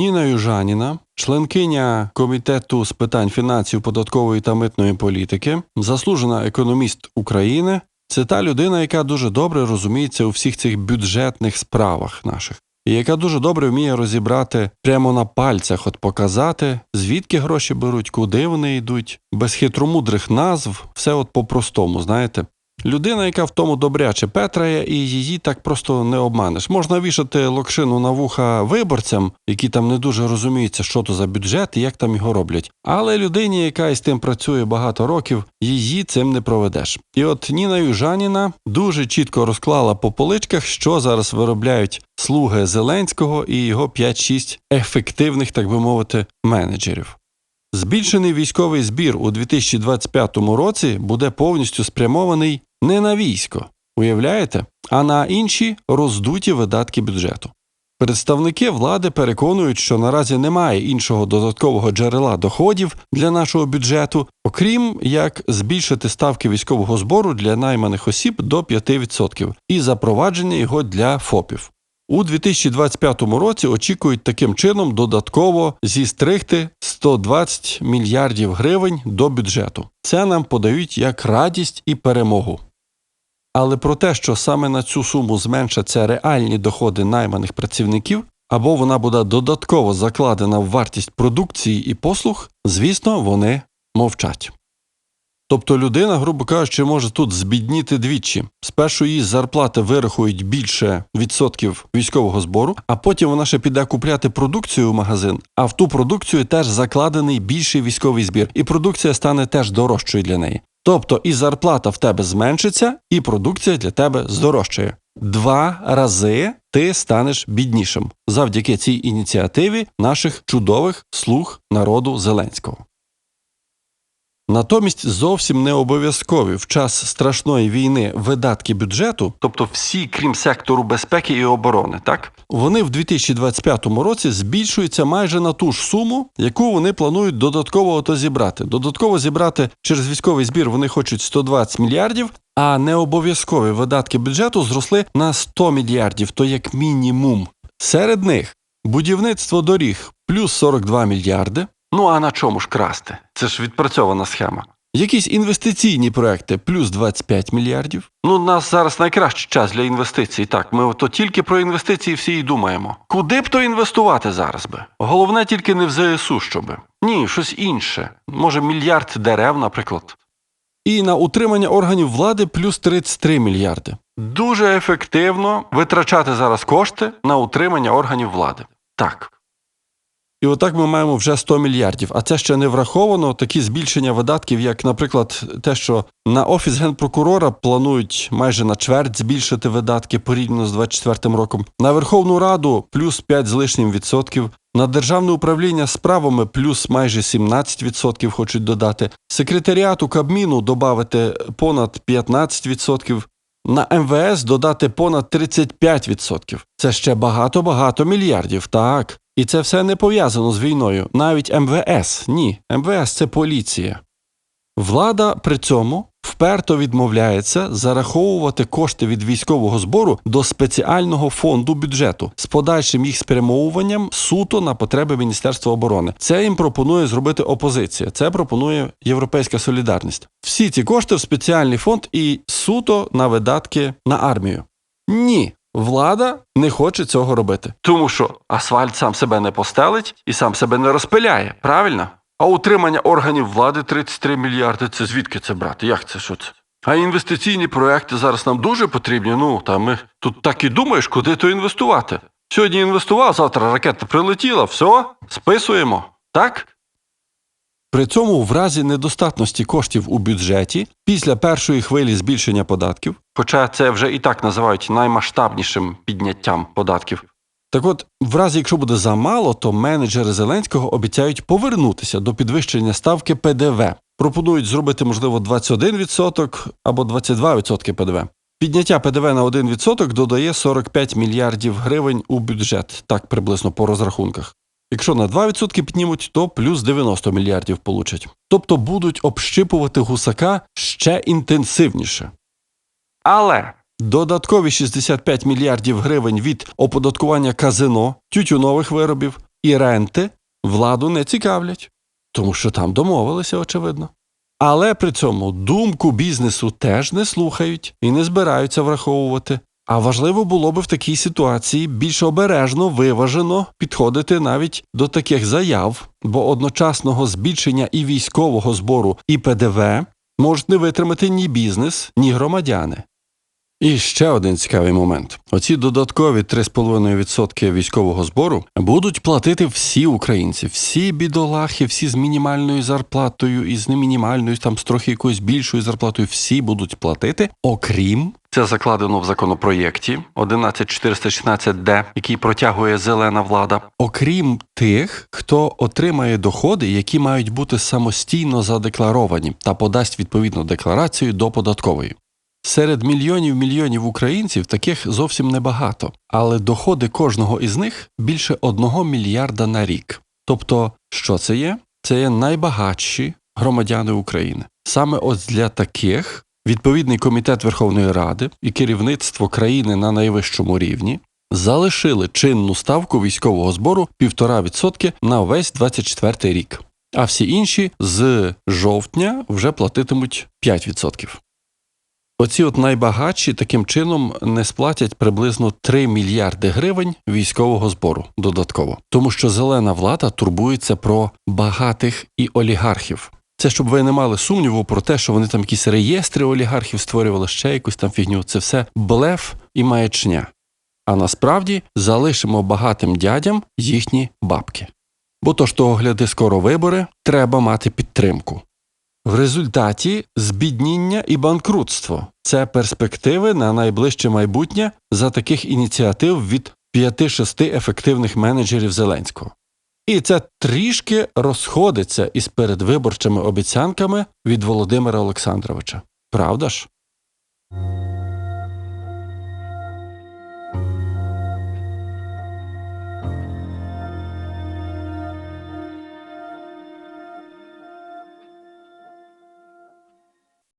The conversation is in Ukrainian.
Ніна Южаніна, членкиня комітету з питань фінансів, податкової та митної політики, заслужена економіст України. Це та людина, яка дуже добре розуміється у всіх цих бюджетних справах наших, і яка дуже добре вміє розібрати прямо на пальцях, от показати, звідки гроші беруть, куди вони йдуть, без хитромудрих назв, все от по-простому, знаєте. Людина, яка в тому добряче петрає, і її так просто не обманеш. Можна вішати локшину на вуха виборцям, які там не дуже розуміються, що то за бюджет і як там його роблять. Але людині, яка із тим працює багато років, її цим не проведеш. І от Ніна Южаніна дуже чітко розклала по поличках, що зараз виробляють слуги Зеленського і його 5-6 ефективних, так би мовити, менеджерів. Збільшений військовий збір у 2025 році буде повністю спрямований не на військо, уявляєте, а на інші роздуті видатки бюджету. Представники влади переконують, що наразі немає іншого додаткового джерела доходів для нашого бюджету, окрім як збільшити ставки військового збору для найманих осіб до 5% і запровадження його для ФОПів. У 2025 році очікують таким чином додатково зістригти 120 мільярдів гривень до бюджету. Це нам подають як радість і перемогу. Але про те, що саме на цю суму зменшаться реальні доходи найманих працівників, або вона буде додатково закладена в вартість продукції і послуг, звісно, вони мовчать. Тобто людина, грубо кажучи, може тут збідніти двічі. Спершу її зарплати вирахують більше відсотків військового збору, а потім вона ще піде купляти продукцію в магазин, а в ту продукцію теж закладений більший військовий збір, і продукція стане теж дорожчою для неї. Тобто і зарплата в тебе зменшиться, і продукція для тебе здорожчає. Два рази ти станеш біднішим завдяки цій ініціативі наших чудових слуг народу Зеленського. Натомість зовсім не обов'язкові в час страшної війни видатки бюджету, тобто всі, крім сектору безпеки і оборони, так вони в 2025 році збільшуються майже на ту ж суму, яку вони планують додатково ото зібрати. Додатково зібрати через військовий збір вони хочуть 120 мільярдів, а не обов'язкові видатки бюджету зросли на 100 мільярдів, то як мінімум. Серед них будівництво доріг плюс 42 мільярди. Ну а на чому ж красти? Це ж відпрацьована схема. Якісь інвестиційні проекти плюс 25 мільярдів. Ну, у нас зараз найкращий час для інвестицій. Так, ми то тільки про інвестиції всі і думаємо. Куди б то інвестувати зараз би? Головне тільки не в ЗСУ, щоби. Ні, щось інше. Може, мільярд дерев, наприклад. І на утримання органів влади плюс 33 мільярди. Дуже ефективно витрачати зараз кошти на утримання органів влади. Так. І отак ми маємо вже 100 мільярдів. А це ще не враховано такі збільшення видатків, як, наприклад, те, що на офіс генпрокурора планують майже на чверть збільшити видатки порівняно з 24 роком. На Верховну Раду плюс 5 з лишнім відсотків. На державне управління справами плюс майже 17% хочуть додати. Секретаріату Кабміну додати понад 15%. На МВС додати понад 35%. Це ще багато-багато мільярдів, так. І це все не пов'язано з війною. Навіть МВС ні. МВС це поліція. Влада при цьому вперто відмовляється зараховувати кошти від військового збору до спеціального фонду бюджету з подальшим їх спрямовуванням суто на потреби Міністерства оборони. Це їм пропонує зробити опозиція. Це пропонує Європейська солідарність. Всі ці кошти в спеціальний фонд і суто на видатки на армію. Ні. Влада не хоче цього робити, тому що асфальт сам себе не постелить і сам себе не розпиляє, правильно? А утримання органів влади 33 мільярди це звідки це брати? Як це що це? А інвестиційні проекти зараз нам дуже потрібні. Ну та ми тут так і думаєш, куди то інвестувати. Сьогодні інвестував, завтра ракета прилетіла, все, списуємо. Так? При цьому в разі недостатності коштів у бюджеті після першої хвилі збільшення податків, хоча це вже і так називають наймасштабнішим підняттям податків. Так от, в разі, якщо буде замало, то менеджери Зеленського обіцяють повернутися до підвищення ставки ПДВ. Пропонують зробити, можливо, 21% або 22% ПДВ. Підняття ПДВ на 1% додає 45 мільярдів гривень у бюджет, так приблизно по розрахунках. Якщо на 2% піднімуть, то плюс 90 мільярдів получать. Тобто будуть общипувати гусака ще інтенсивніше. Але додаткові 65 мільярдів гривень від оподаткування казино, тютюнових виробів, і ренти владу не цікавлять, тому що там домовилися, очевидно. Але при цьому думку бізнесу теж не слухають і не збираються враховувати. А важливо було би в такій ситуації більш обережно, виважено підходити навіть до таких заяв, бо одночасного збільшення і військового збору, і ПДВ можуть не витримати ні бізнес, ні громадяни. І ще один цікавий момент: оці додаткові 3,5% військового збору будуть платити всі українці, всі бідолахи, всі з мінімальною зарплатою і з немінімальною, там з трохи якоюсь більшою зарплатою, всі будуть платити, окрім це закладено в законопроєкті 11416Д, який протягує зелена влада. Окрім тих, хто отримає доходи, які мають бути самостійно задекларовані та подасть відповідну декларацію до податкової. Серед мільйонів мільйонів українців таких зовсім небагато, але доходи кожного із них більше одного мільярда на рік. Тобто, що це є? Це є найбагатші громадяни України. Саме ось для таких відповідний комітет Верховної Ради і керівництво країни на найвищому рівні залишили чинну ставку військового збору 1,5% на весь 24 рік. А всі інші з жовтня вже платитимуть 5%. Оці от найбагатші таким чином не сплатять приблизно 3 мільярди гривень військового збору додатково, тому що зелена влада турбується про багатих і олігархів. Це щоб ви не мали сумніву про те, що вони там якісь реєстри олігархів створювали ще якусь там фігню. Це все блеф і маячня. А насправді залишимо багатим дядям їхні бабки. Бо то ж того гляди скоро вибори, треба мати підтримку. В результаті збідніння і банкрутство це перспективи на найближче майбутнє за таких ініціатив від 5-6 ефективних менеджерів Зеленського. І це трішки розходиться із передвиборчими обіцянками від Володимира Олександровича. Правда ж?